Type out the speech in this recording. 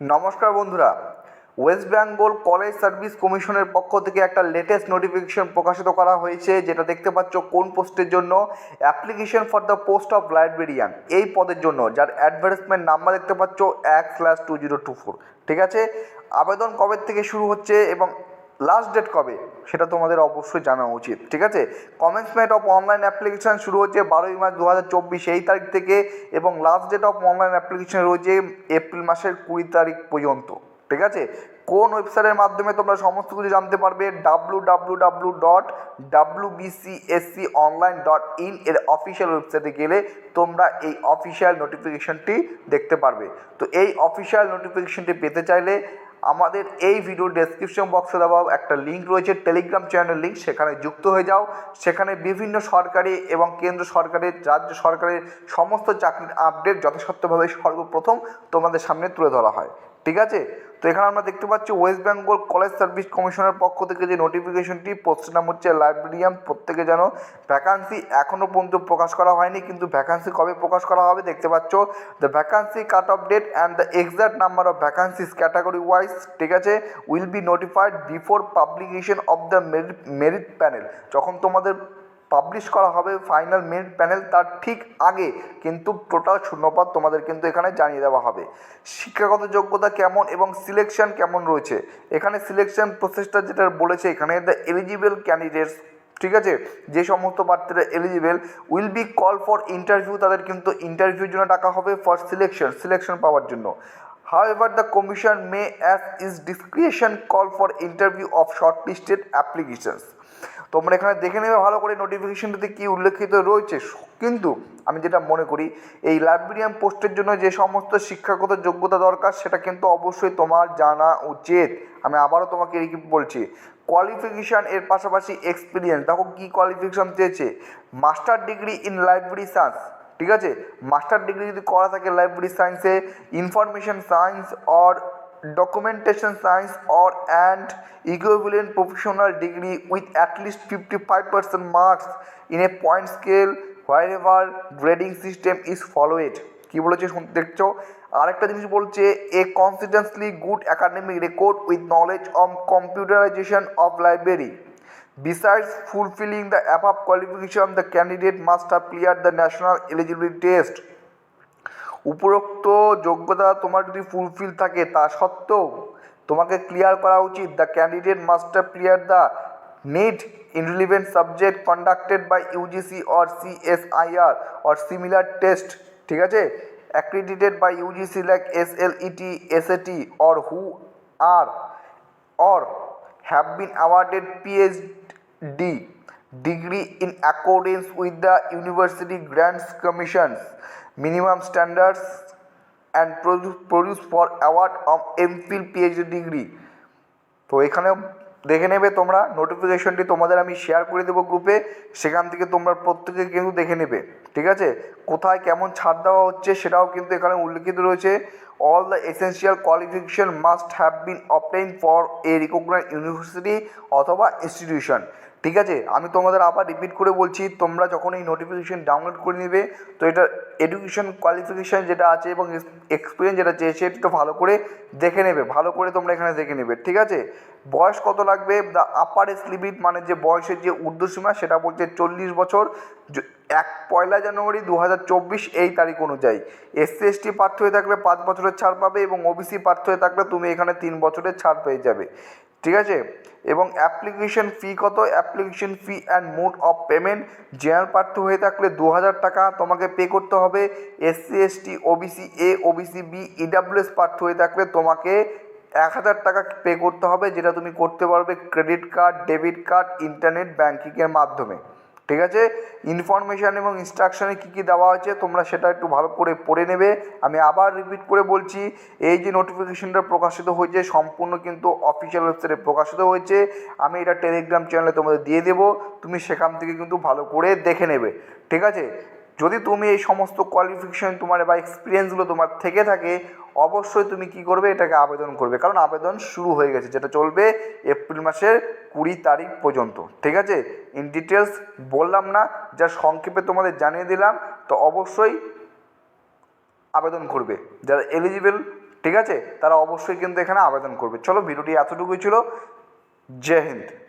নমস্কার বন্ধুরা West Bengal college service কমিশনের পক্ষ থেকে একটা লেটেস্ট নোটিফিকেশন প্রকাশিত করা হয়েছে, যেটা দেখতে পাচ্ছ কোন পোস্টের জন্য? Application for the post of librarian এই পদের জন্য, যার অ্যাডভার্টাইজমেন্ট নাম্বার দেখতে পাচ্ছ এক slash two zero two four ঠিক আছে? আবেদন কবে থেকে শুরু হচ্ছে এবং লাস্ট ডেট কবে? সেটা তোমাদের অবশ্যই জানা উচিত, ঠিক আছে? কমেন্সমেন্ট অফ অনলাইন অ্যাপ্লিকেশান শুরু হচ্ছে বারোই মার্চ দু হাজার চব্বিশ, এই তারিখ থেকে এবং last date of online application রয়েছে এপ্রিল মাসের কুড়ি তারিখ পর্যন্ত, ঠিক আছে? কোন ওয়েবসাইটের মাধ্যমে তোমরা সমস্ত কিছু জানতে পারবে? W W W dot W BCSC online dot in এর অফিসিয়াল ওয়েবসাইটে গেলে তোমরা এই অফিসিয়াল নোটিফিকেশনটি দেখতে পারবে। তো এই অফিসিয়াল নোটিফিকেশনটি পেতে চাইলে আমাদের এই ভিডিও ডেসক্রিপশন বক্সে দেওয়া একটা লিঙ্ক রয়েছে টেলিগ্রাম চ্যানেল লিঙ্ক সেখানে যুক্ত হয়ে যাও। সেখানে বিভিন্ন সরকারি এবং কেন্দ্র সরকারের, রাজ্য সরকারের সমস্ত চাকরির আপডেট যথাসত্ত্বভাবে সর্বপ্রথম তোমাদের সামনে তুলে ধরা হয়। ঠিক আছে? তো এখানে আমরা দেখতে পাচ্ছি ওয়েস্ট বেঙ্গল কলেজ সার্ভিস কমিশনের পক্ষ থেকে যে নোটিফিকেশনটি পোস্টের নাম হচ্ছে লাইব্রেরিয়ান প্রত্যেকে যেন ভ্যাকান্সি এখনও পর্যন্ত প্রকাশ করা হয়নি, কিন্তু ভ্যাকান্সি কবে প্রকাশ করা হবে দেখতে পাচ্ছ? The vacancy cut off date and the exact number of vacancies category wise ঠিক আছে? Will be notified before publication of the merit merit panel যখন তোমাদের পাবলিশ করা হবে ফাইনাল মেরিট প্যানেল তার ঠিক আগে কিন্তু টোটাল শূন্যপদ তোমাদের কিন্তু এখানে জানিয়ে দেওয়া হবে। শিক্ষাগত যোগ্যতা কেমন এবং সিলেকশন কেমন রয়েছে? এখানে সিলেকশন প্রসেসটা যেটা বলেছে এখানে দ্য এলিজিবল ক্যান্ডিডেটস ঠিক আছে? যে সমস্ত প্রার্থীরা eligible will be call for interview তাদের কিন্তু ইন্টারভিউর জন্য ডাকা হবে ফর সিলেকশন সিলেকশন পাওয়ার জন্য। However, the commission may, as is discretion, call for interview of shortlisted applications. তোমরা এখানে দেখে নেবে ভালো করে নোটিফিকেশনটাতে কী উল্লেখিত রয়েছে। কিন্তু আমি যেটা মনে করি, এই লাইব্রেরিয়ান পোস্টের জন্য যে সমস্ত শিক্ষাগত যোগ্যতা দরকার, সেটা কিন্তু অবশ্যই তোমার জানা উচিত। আমি আবারও তোমাকে বলছি কোয়ালিফিকেশান এর পাশাপাশি এক্সপিরিয়েন্স দেখো কী কোয়ালিফিকেশান চেয়েছে master degree in library science ঠিক আছে? মাস্টার ডিগ্রি যদি করা থাকে লাইব্রেরি সায়েন্সে information science or or and equivalent professional degree with at least fifty five percent marks in a point scale where grading system is followed কী বলেছে দেখছ? আরেকটা জিনিস বলছে a consistently good academic record with knowledge of computerisation of library Besides fulfilling the above qualification, the candidate must have cleared the national eligibility test. উপরোক্ত যোগ্যতা তোমার যদি fulfil থাকে, তা সত্ত্বেও তোমাকে ক্লিয়ার করা উচিত the candidate must have clear the NET in subject conducted by UGC or CSIR or similar test ঠিক আছে? Accredited by UGC like S L ET SAT or who are or have been awarded PhD degree in accordance with the University Grants Commission's minimum standards and produce, produce for award of MPhil PhD degree তো এখানে দেখে নেবে তোমরা নোটিফিকেশনটি তোমাদের আমি share করে দেবো গ্রুপে সেখান থেকে তোমরা প্রত্যেকে কিন্তু দেখে নেবে ঠিক আছে? কোথায় কেমন ছাড় দেওয়া হচ্ছে সেটাও কিন্তু এখানে উল্লেখিত রয়েছে। All the essential qualification must have been obtain for a recognise university অথবা ইনস্টিটিউশন ঠিক আছে? আমি তোমাদের আবার রিপিট করে বলছি, তোমরা যখন এই নোটিফিকেশন ডাউনলোড করে নেবে, তো এটা এডুকেশন কোয়ালিফিকেশান যেটা আছে এবং এক্সপিরিয়েন্স যেটা চেয়েছে এটা ভালো করে দেখে নেবে, ভালো করে তোমরা এখানে দেখে নেবে, ঠিক আছে? বয়স কত লাগবে? দ্য আপার এজ লিমিট মানে যে বয়সের যে ঊর্ধ্বসীমা, সেটা বলছে চল্লিশ বছর। এক পয়লা জানুয়ারি দু হাজার চব্বিশ এই তারিখ অনুযায়ী। এসসি এসটি প্রার্থী হয়ে থাকলে পাঁচ বছরের ছাড় পাবে এবং ওবিসি প্রার্থী হয়ে থাকলে তুমি এখানে তিন বছরের ছাড় পেয়ে যাবে। ঠিক আছে? এবং অ্যাপ্লিকেশন ফি কত? Application fee and mode of payment general প্রার্থী হয়ে থাকলে দু হাজার টাকা তোমাকে পে করতে হবে। SC ST OBC A OBC B EWS প্রার্থী হয়ে থাকলে তোমাকে এক হাজার টাকা পে করতে হবে, যেটা তুমি করতে পারবে credit card debit card internet ব্যাঙ্কিংয়ের মাধ্যমে। ঠিক আছে? ইনফরমেশান এবং ইনস্ট্রাকশানে কী কী দেওয়া হয়েছে তোমরা সেটা একটু ভালো করে পড়ে নেবে। আমি আবার রিপিট করে বলছি, এই যে নোটিফিকেশনটা প্রকাশিত হয়েছে সম্পূর্ণ কিন্তু অফিসিয়াল ওয়েবসাইটে প্রকাশিত হয়েছে। আমি এটা টেলিগ্রাম চ্যানেলে তোমাদের দিয়ে দেবো। তুমি সেখান থেকে কিন্তু ভালো করে দেখে নেবে। ঠিক আছে? যদি তুমি এই সমস্ত কোয়ালিফিকেশন তোমার বা এক্সপিরিয়েন্সগুলো তোমার থেকে থাকে, অবশ্যই তুমি কি করবে? এটাকে আবেদন করবে। কারণ আবেদন শুরু হয়ে গেছে, যেটা চলবে এপ্রিল মাসের কুড়ি তারিখ পর্যন্ত। ঠিক আছে? ইন ডিটেলস বললাম না, যা সংক্ষেপে তোমাদের জানিয়ে দিলাম, তো অবশ্যই আবেদন করবে। যারা এলিজিবল ঠিক আছে? তারা অবশ্যই কিন্তু এখানে আবেদন করবে। চলো, ভিডিওটি এতটুকুই ছিল। জয় হিন্দ।